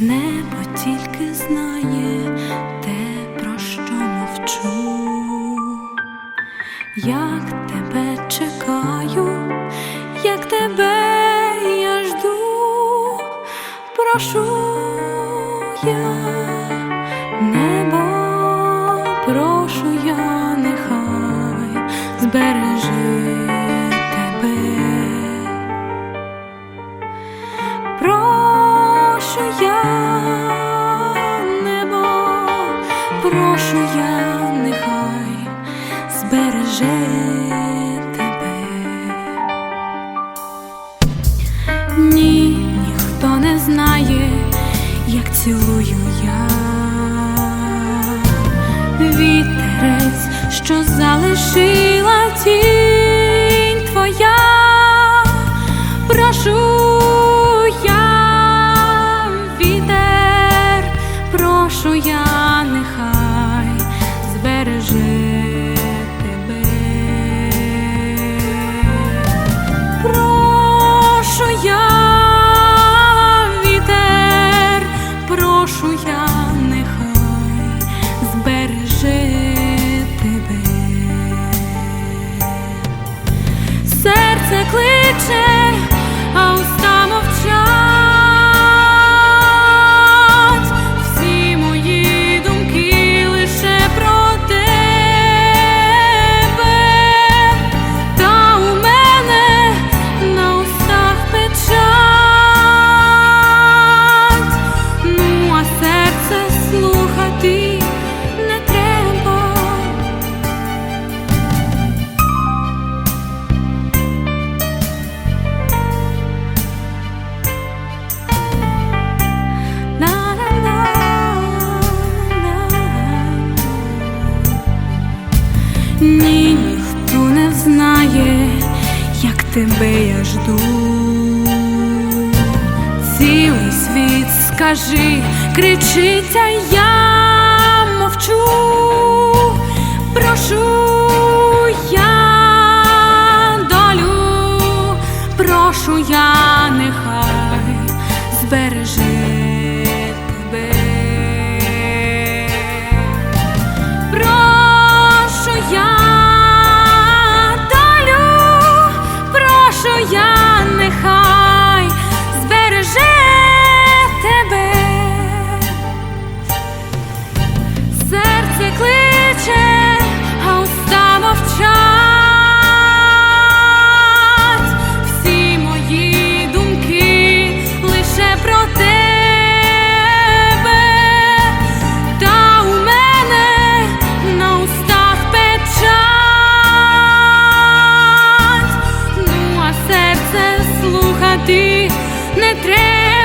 небо тільки знає те, про що мовчу, як тебе чекаю, як тебе я жду, прошу я небо, прошу я, нехай збереже тебе. Ні, ніхто не знає, як цілую я. Вітерець, що залишила тінь твоя, прошу я, вітер, прошу я, to clear тебе я жду. Цілий світ скажи, кричить, а я мовчу. Прошу я долю, прошу я, ти не треба.